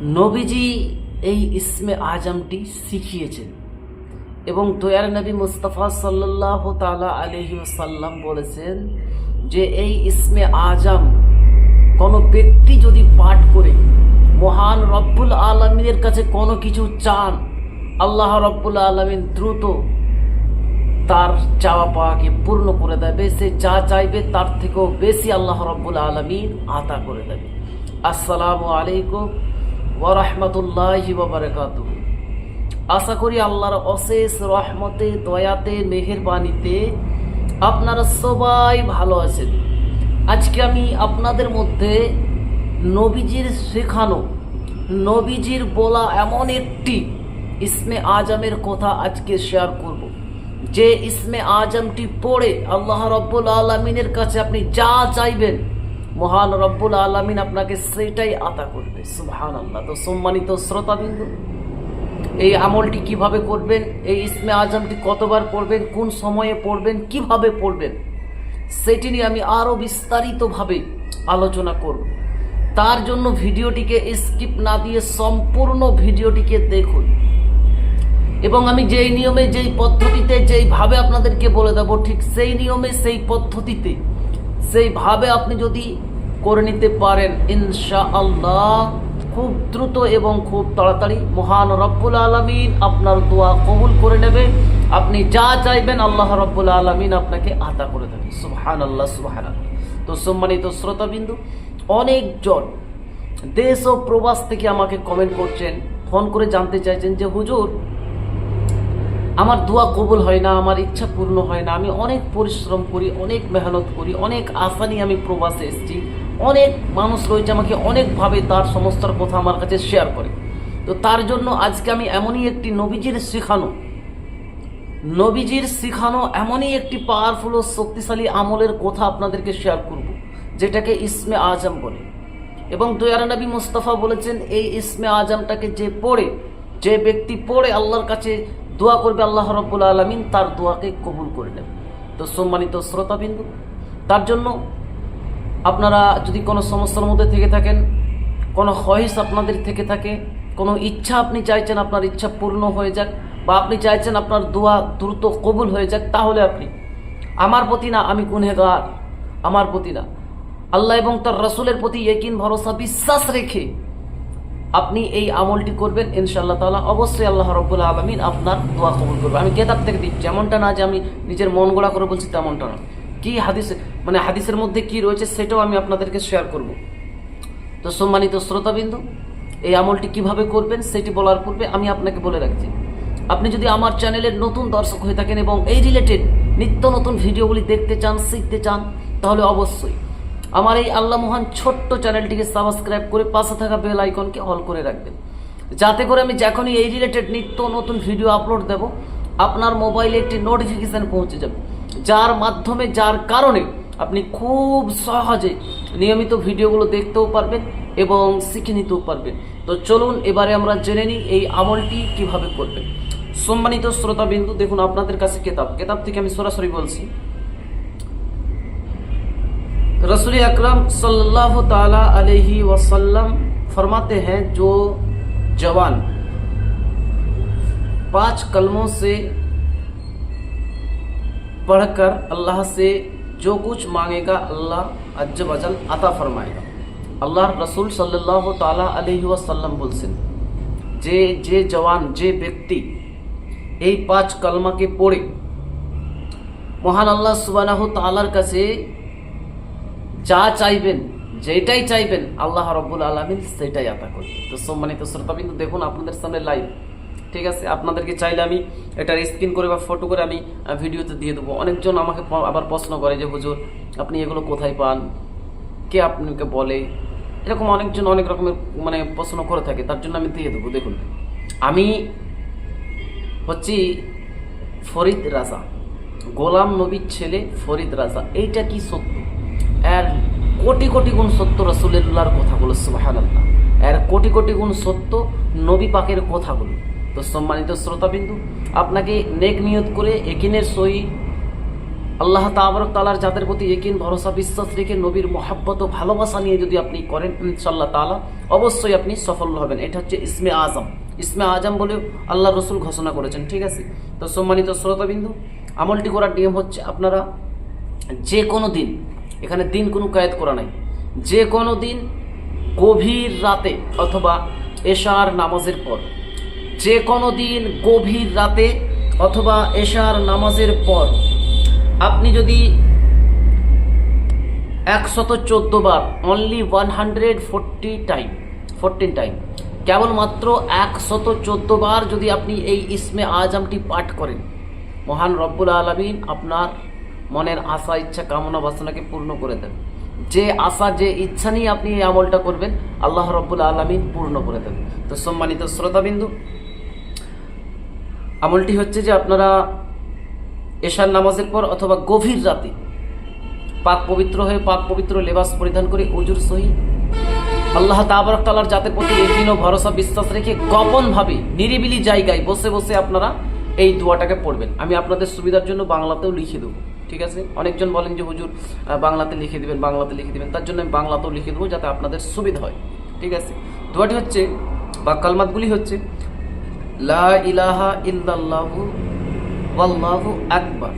নবীজি এই ইসমে আজমটি শিখিয়েছেন এবং দয়ার নবী মুস্তফা সাল্লাহ তালা আলহি সাল্লাম বলেছেন যে এই ইসমে আজম কোনো ব্যক্তি যদি পাঠ করে, মহান রব্বুল আলমিনের কাছে কোনো কিছু চান, আল্লাহ রব্বুল আলমিন দ্রুত তার চাওয়া পাওয়াকে পূর্ণ করে দেবে, সে যা চাইবে তার থেকেও বেশি আল্লাহ রব্বুল আলমিন আতা করে দেবে। আসসালামু আলাইকুম ওরহমতুল্লাহ বাবরকাত আশা করি আল্লাহর অশেষ রহমতে, দয়াতে, মেহেরবানিতে আপনারা সবাই ভালো আছেন। আজকে আমি আপনাদের মধ্যে নবীজির শেখানো, নবীজির বলা এমন একটি ইসমে আজমের কথা আজকে শেয়ার করব। যে ইসমে আজমটি পড়ে আল্লাহ রব্বুল আলমিনের কাছে আপনি যা চাইবেন মহান রব্বুল আলমিন আপনাকে সেটাই আতা করবে। সুবহান আল্লাহ তো সম্মানিত শ্রোতাবিন্দু, এই আমলটি কীভাবে করবেন, এই ইসমে আজমটি কতবার পড়বেন, কোন সময়ে পড়বেন, কীভাবে পড়বেন, সেটি নিয়ে আমি আরও বিস্তারিতভাবে আলোচনা করব। তার জন্য ভিডিওটিকে স্কিপ না দিয়ে সম্পূর্ণ ভিডিওটিকে দেখুন। এবং আমি যেই নিয়মে, যেই পদ্ধতিতে, যেইভাবে আপনাদেরকে বলে দেবো, ঠিক সেই নিয়মে, সেই পদ্ধতিতে, সেইভাবে আপনি যদি করে নিতে পারেন ইনশা আল্লাহ খুব দ্রুত এবং খুব তাড়াতাড়ি। মহান রব্বুল আলমিন আপনার দোয়া কবুল করে নেবে। আপনি যা চাইবেন আল্লাহ রব্বুল আলমিন আপনাকে আতা করে দেবে। সুবহান আল্লাহ আল্লাহ তো সম্মানিত শ্রোতাবিন্দু, অনেকজন দেশ ও প্রবাস থেকে আমাকে কমেন্ট করছেন ফোন করে জানতে চাইছেন যে, হুজুর, আমার দোয়া কবুল হয় না, আমার ইচ্ছা পূর্ণ হয় না। আমি অনেক পরিশ্রম করি, অনেক মেহনত করি, অনেক আশা নিয়ে আমি প্রবাসে এসেছি। অনেক মানুষ রয়েছে আমাকে অনেকভাবে তার সমস্যার কথা আমার কাছে শেয়ার করে। তো তার জন্য আজকে আমি এমনই একটি নবীজির শেখানো নবীজির শেখানো এমনই একটি পাওয়ারফুল ও শক্তিশালী আমলের কথা আপনাদেরকে শেয়ার করব, যেটাকে ইসমে আজম বলে। এবং দয়ার নবী মুস্তফা বলেছেন, এই ইসমে আজমটাকে যে পড়ে, যে ব্যক্তি পড়ে আল্লাহর কাছে দোয়া করবে আল্লাহ রব্বুল আলমিন, তার দোয়াকে কবুল করে নেবে। তো সম্মানিত শ্রোতাবিন্দু, তার জন্য আপনারা যদি কোনো সমস্যার মধ্যে থেকে থাকেন, কোনো হয়েস আপনাদের থেকে থাকে, কোনো ইচ্ছা আপনি চাইছেন আপনার ইচ্ছা পূর্ণ হয়ে যাক, বা আপনি চাইছেন আপনার দোয়া দ্রুত কবুল হয়ে যাক, তাহলে আপনি, আমার প্রতি না, আমি গুনহেগার আমার প্রতি না। আল্লাহ এবং তার রসুলের প্রতি একিন ভরসা, বিশ্বাস রেখে আপনি এই আমলটি করবেন, ইনশাআল্লাহ তাআলা। অবশ্যই আল্লাহ রব্বুল আলমিন আপনার দোয়া কবুল করবে। আমি কেতাব থেকে দিচ্ছি, এমনটা না যে আমি নিজের মন গোড়া করে বলছি তেমনটা না। কি হাদিস মানে হাদিসের মধ্যে কি রয়েছে সেটাও আমি আপনাদেরকে শেয়ার করব। তো সম্মানিত শ্রোতাবিন্দু, এই আমলটি কীভাবে করবেন সেটি বলার পূর্বে আমি আপনাকে বলে রাখছি। আপনি যদি আমার চ্যানেলের নতুন দর্শক হয়ে থাকেন এবং এই রিলেটেড নিত্য নতুন ভিডিওগুলি দেখতে চান, শিখতে চান, তাহলে অবশ্যই আমার এই আল্লাহ মহান ছোট্ট চ্যানেলটিকে সাবস্ক্রাইব করে পাশে থাকা বেল আইকনকে অল করে রাখবেন। যাতে করে আমি যখনই এই রিলেটেড নিত্য নতুন ভিডিও আপলোড দেব, আপনার মোবাইলে একটি নোটিফিকেশান পৌঁছে যাবে। যার মাধ্যমে, যার কারণে আপনি খুব সহজে নিয়মিত ভিডিওগুলো দেখতেও পারবেন এবং শিখে নিতেও পারবেন তো চলুন এবারে আমরা জেনে নিই এই আমলটি কিভাবে করবেন সম্মানিত শ্রোতাবিন্দু দেখুন আপনাদের কাছে কেতাব কেতাব থেকে আমি সরাসরি বলছি रसूल अकरम सल्लल्लाहु ताला अलैहि वसल्लम फरमाते हैं जो जवान पांच कलमों से पढ़कर अल्लाह से जो कुछ मांगेगा अल्लाह अज्जब अजल अता फरमाएगा আল্লাহর রসুল সাল্লাহ তালা আলহি ওয়াসাল্লাম বলছেন যে যে জওয়ান যে ব্যক্তি এই পাঁচ কলমাকে পড়ে মহান আল্লাহ সুবানাহ তালার কাছে যা চাইবেন যেটাই চাইবেন আল্লাহ রব্বুল আলমিন সেটাই আতা করবে তো সম্মানিত শ্রোতাবিন্দু দেখুন আপনাদের সামনে লাইভ ঠিক আছে? আপনাদেরকে চাইলে আমি এটার স্ক্রিন করে বা ফটো করে আমি ভিডিওতে দিয়ে দেবো। অনেকজন আমাকে আবার প্রশ্ন করে যে, হুজুর, আপনি এগুলো কোথায় পান? কে আপনাকে বলে? এরকম অনেকজন অনেক রকমের মানে প্রশ্ন করে থাকে। তার জন্য আমি দিয়ে দেবো। দেখুন, আমি হচ্ছি ফরিদ রাজা। গোলাম নবীর ছেলে ফরিদ রাজা। এইটা কি সত্য? এর কোটি কোটি গুণ সত্য রসুল্লাহর কথাগুলো আল্লাহ এর কোটি কোটি গুণ সত্য নবী পাকের কথাগুলো। তো সম্মানিত শ্রোতাবিন্দু, আপনাকে নেক নিয়ত করে একিনের সই আল্লাহ তাবরক তালার যাদের প্রতি একিন, ভরসা, বিশ্বাস রেখে নবীর মহাব্বত ও ভালোবাসা নিয়ে যদি আপনি করেন ইনশাল্লাহ তালা অবশ্যই আপনি সফল হবেন। এটা হচ্ছে ইসমে আজম। ইসমে আজম বলে আল্লাহ রসুল ঘোষণা করেছেন, ঠিক আছে? তো সম্মানিত শ্রোতাবিন্দু, আমলটি করার নিয়ম হচ্ছে আপনারা যে কোনো দিন, এখানে দিন কোনো কায়েদ করা নাই যে কোনো দিন গভীর রাতে অথবা এশার নামাজের পর যে কোনো দিন গভীর রাতে অথবা এশার নামাজের পর আপনি যদি একশত চোদ্দ বার only one hundred forty time fourteen time কেবলমাত্র একশত চোদ্দ বার যদি আপনি এই ইসমে আজমটি পাঠ করেন, মহান রব্বুল আলমিন আপনার মনের আশা, ইচ্ছা, কামনা, বাসনাকে পূর্ণ করে দেন। যে আশা, যে ইচ্ছা নিয়ে আপনি এই আমলটা করবেন, আল্লাহ রব্বুল আলমিন পূর্ণ করে দেবেন তো সম্মানিত শ্রোতাবিন্দু আমলটি হচ্ছে যে আপনারা এশার নামাজের পর অথবা গভীর রাতে পাক পবিত্র হয়ে পাক পবিত্র লেবাস পরিধান করে উজুর সহি আল্লাহ তাবরক জাতের প্রতি একিন ও ভরসা, বিশ্বাস রেখে গোপনভাবে, নিরিবিলি জায়গায় বসে বসে আপনারা এই দোয়াটাকে পড়বেন। আমি আপনাদের সুবিধার জন্য বাংলাতেও লিখে দেবো, ঠিক আছে? অনেকজন বলেন যে, হুজুর বাংলাতে লিখে দিবেন, বাংলাতে লিখে দিবেন। তার জন্য আমি বাংলাতেও লিখে দেবো যাতে আপনাদের সুবিধা হয়, ঠিক আছে? দোয়াটি হচ্ছে বা কালমাতগুলি হচ্ছে লা ইলাহা ইল্লাল্লাহু ওয়াল্লাহু আকবার।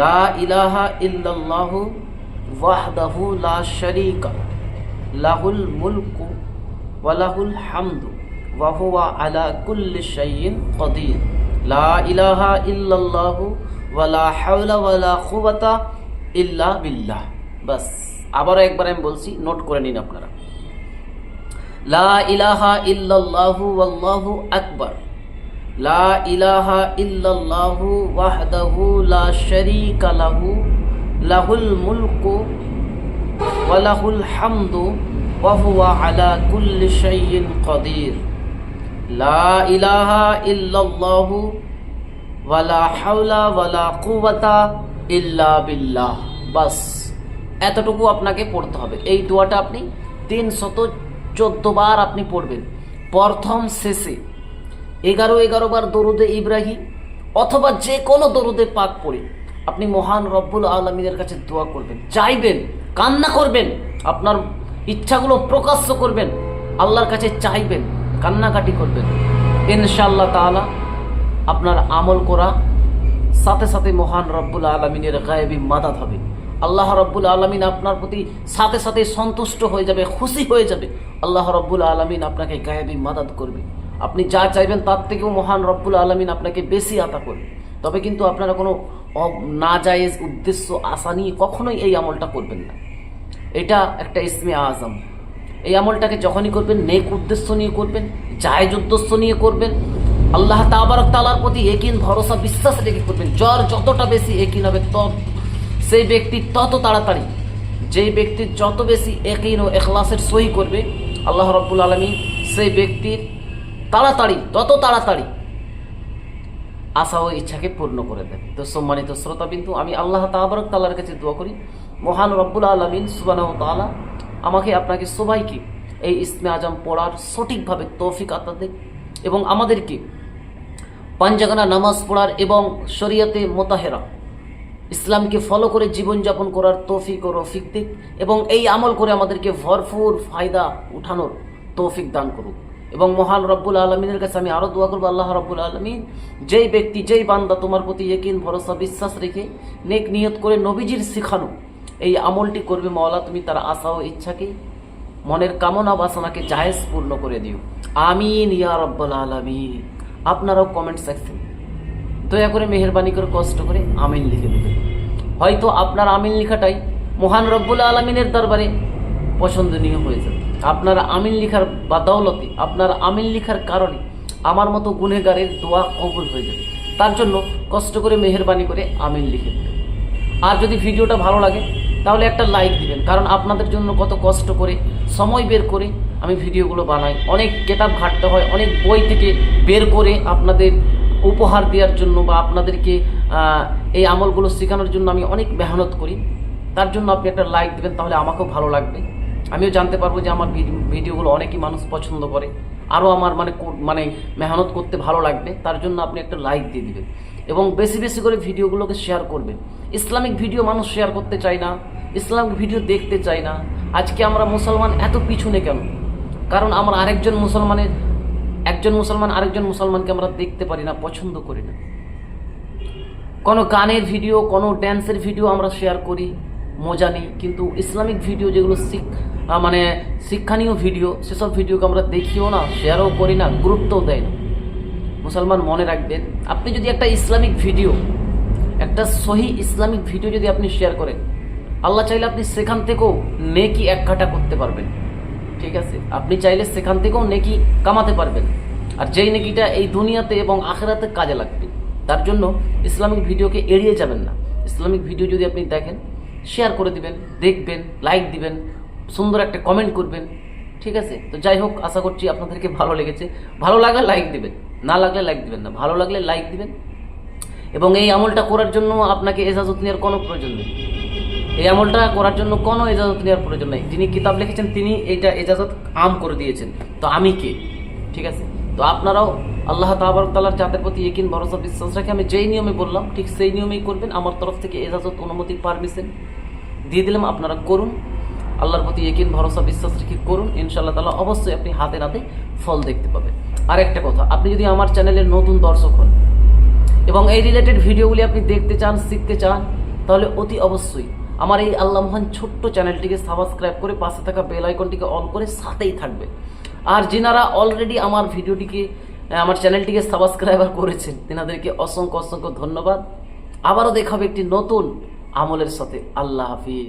লা ইলাহা ইল্লাল্লাহু ওয়াহদাহু লা শারীকা লাহুল মুলকু ওয়া হামদু ওয়া আলা কুল্লি শাইইন কাদির। লা ইলাহা ইল্লাল্লাহু ওয়া লা হাওলা ওয়া ইল্লা বিল্লাহ। বাস, আবারও একবার আমি বলছি, নোট করে নিন আপনারা। লা ইলাহা ইল্লাল্লাহু ওয়াল্লাহু আকবার। লা ইলাহা ইল্লাল্লাহু ওয়াহদাহু লা শারীকা লাহু, লাহুল মুলকু ওয়া লাহুল হামদু ওয়া হুয়া আলা কুল্লি শাইইন কাদির। লা ইলাহা ইল্লাল্লাহু ওয়া লা হাওলা ওয়া লা কুওয়াতা ইল্লা বিল্লাহ। বাস, এতটুকু আপনাকে পড়তে হবে। এই দোয়াটা আপনি তিনশত চোদ্দ বার আপনি পড়বেন। প্রথম শেষে এগারো এগারো বার দরুদে ইব্রাহিম অথবা যে কোনো দরুদে পাক পড়ে আপনি মহান রব্বুল আলমীদের কাছে দোয়া করবেন। চাইবেন, কান্না করবেন, আপনার ইচ্ছাগুলো প্রকাশ্য করবেন, আল্লাহর কাছে চাইবেন, কান্নাকাটি করবেন। ইনশাল্লাহ তাআলা আপনার আমল করা, সাথে সাথে মহান রব্বুল আলমিনের গায়েবী মাদাত হবে। আল্লাহ রব্বুল আলমিন আপনার প্রতি সাথে সাথে সন্তুষ্ট হয়ে যাবে, খুশি হয়ে যাবে। আল্লাহ রব্বুল আলমিন আপনাকে গায়েবী মাদাত করবে। আপনি যা চাইবেন তার থেকেও মহান রব্বুল আলমিন আপনাকে বেশি আতা করবে। তবে কিন্তু আপনারা কোনো না নাজায়েজ উদ্দেশ্য, আশা নিয়ে কখনোই এই আমলটা করবেন না। এটা একটা ইসমে আজম। এই আমলটাকে যখনই করবেন, নেক উদ্দেশ্য নিয়ে করবেন, জায়েজ উদ্দেশ্য নিয়ে করবেন, আল্লাহ তাবারক তালার প্রতি একিন ভরসা, বিশ্বাস রেখে করবেন। জ্বর যতটা বেশি একিন হবে, তত সেই ব্যক্তি তত তাড়াতাড়ি, যেই ব্যক্তি যত বেশি একিন ও এখলাসের সই করবে, আল্লাহ রব্বুল আলমী সেই ব্যক্তির তাড়াতাড়ি, তত তাড়াতাড়ি আশা ও ইচ্ছাকে পূর্ণ করে দেন। তো সম্মানিত শ্রোতা বিন্দু আমি আল্লাহ তাবরক তাল্লার কাছে দোয়া করি, মহান রব্বুল আলমিন সুবান তালা আমাকে আপনাকে সবাইকে এই ইসমে আজম পড়ার সঠিকভাবে তৌফিক আতা দেন এবং আমাদেরকে পাঞ্জাগানা নামাজ পড়ার এবং শরীয়তে মোতাহেরা ইসলামকে ফলো করে জীবনযাপন করার তৌফিক ও রফিক দিক এবং এই আমল করে আমাদেরকে ভরপুর ফায়দা উঠানোর তৌফিক দান করুক। এবং মহান রব্বুল আলমিনের কাছে আমি আরও দোয়া করব, আল্লাহ রব্বুল আলমিন যেই ব্যক্তি, যেই বান্দা তোমার প্রতি একিন ভরসা, বিশ্বাস রেখে নেক নিয়ত করে নবীজির শিখানো এই আমলটি করবে, মওলা, তুমি তার আশা ও ইচ্ছাকে, মনের কামনা বাসনাকে জায়েজ পূর্ণ করে দিও। আমিন ইয়া রব্বুল আলমিন। আপনারাও কমেন্ট সেকশন দয়া করে মেহরবানি করে কষ্ট করে আমিন লিখে দেবেন। হয়তো আপনার আমিন লেখাটাই মহান রব্বুল আলমিনের দরবারে পছন্দনীয় হয়ে যাবে। আপনার আমিন লিখার বাদাওলতে, আপনার আমিন লিখার কারণে আমার মতো গুনেগারের দোয়া কবুল হয়ে যাবে। তার জন্য কষ্ট করে মেহরবানি করে আমিন লিখে দেবেন। আর যদি ভিডিওটা ভালো লাগে, তাহলে একটা লাইক দিবেন, কারণ আপনাদের জন্য কত কষ্ট করে সময় বের করে আমি ভিডিওগুলো বানাই। অনেক কেতাব ঘাটতে হয়, অনেক বই থেকে বের করে আপনাদের উপহার দেওয়ার জন্য বা আপনাদেরকে এই আমলগুলো শেখানোর জন্য আমি অনেক মেহনত করি। তার জন্য আপনি একটা লাইক দেবেন, তাহলে আমাকেও ভালো লাগবে। আমিও জানতে পারব যে আমার ভিডিও ভিডিওগুলো অনেকই মানুষ পছন্দ করে। আরও আমার মানে মানে মেহনত করতে ভালো লাগবে, তার জন্য আপনি একটা লাইক দিয়ে দিবেন। এবং বেশি বেশি করে ভিডিওগুলোকে শেয়ার করবেন। ইসলামিক ভিডিও মানুষ শেয়ার করতে চায় না, ইসলামিক ভিডিও দেখতে চায় না। আজকে আমরা মুসলমান এত পিছনে কেন? কারণ আমার আরেকজন মুসলমানের একজন মুসলমান আরেকজন মুসলমানকে আমরা দেখতে পারি না, পছন্দ করি না। কোনো গানের ভিডিও, কোনো ড্যান্সের ভিডিও আমরা শেয়ার করি, মজা নেই। কিন্তু ইসলামিক ভিডিও যেগুলো শিখ মানে শিক্ষণীয় ভিডিও সেসব ভিডিওকে আমরা দেখিও না শেয়ারও করি না, গুরুত্বও দেয় না। মুসলমান মনে রাখবেন, আপনি যদি একটা ইসলামিক ভিডিও একটা সহি ইসলামিক ভিডিও যদি আপনি শেয়ার করেন, আল্লাহ চাইলে আপনি সেখান থেকেও নেকি এক কাটা করতে পারবেন। ঠিক আছে? আপনি চাইলে সেখান থেকেও নেকি কামাতে পারবেন। আর যেই নেকিটা এই দুনিয়াতে এবং আখেরাতে কাজে লাগবে, তার জন্য ইসলামিক ভিডিওকে এড়িয়ে যাবেন না। ইসলামিক ভিডিও যদি আপনি দেখেন শেয়ার করে দিবেন, দেখবেন লাইক দিবেন, সুন্দর একটা কমেন্ট করবেন, ঠিক আছে? তো যাই হোক, আশা করছি আপনাদেরকে ভালো লেগেছে। ভালো লাগলে লাইক দিবেন, না লাগলে লাইক দিবেন না। ভালো লাগলে লাইক দিবেন। এবং এই আমলটা করার জন্য আপনাকে এজাজত নেওয়ার কোনো প্রয়োজন নেই। এই আমলটা করার জন্য কোনো এজাজত নেওয়ার প্রয়োজন নেই। যিনি কিতাব লিখেছেন, তিনি এইটা এজাজত আম করে দিয়েছেন। তো আমি কে? ঠিক আছে? তো আপনারাও আল্লাহ তালার চাঁদের প্রতি একিন ভরসা বিশ্বাস রাখে, আমি যেই নিয়মে বললাম, ঠিক সেই নিয়মেই করবেন। আমার তরফ থেকে এজাজত অনুমতি পারমিশন দিয়ে দিলাম, আপনারা করুন। আল্লাহর প্রতি একিন ভরসা বিশ্বাস রেখে করুন। ইনশাআল্লাহ তালা অবশ্যই আপনি হাতে নাতে ফল দেখতে পাবেন। আর একটা কথা, আপনি যদি আমার চ্যানেলের নতুন দর্শক হন এবং এই রিলেটেড ভিডিওগুলি আপনি দেখতে চান, শিখতে চান, তাহলে অতি অবশ্যই আমার এই আল্লাহ মহান ছোট্ট চ্যানেলটিকে সাবস্ক্রাইব করে পাশে থাকা বেল আইকনটিকে অন করে সাথেই থাকবে আর যেনারা অলরেডি আমার ভিডিওটিকে আমার চ্যানেলটিকে সাবস্ক্রাইবার করেছেন, তেনাদেরকে অসংখ্য অসংখ্য ধন্যবাদ। আবারও দেখাবে একটি নতুন আমলের সাথে। আল্লাহ হাফিজ।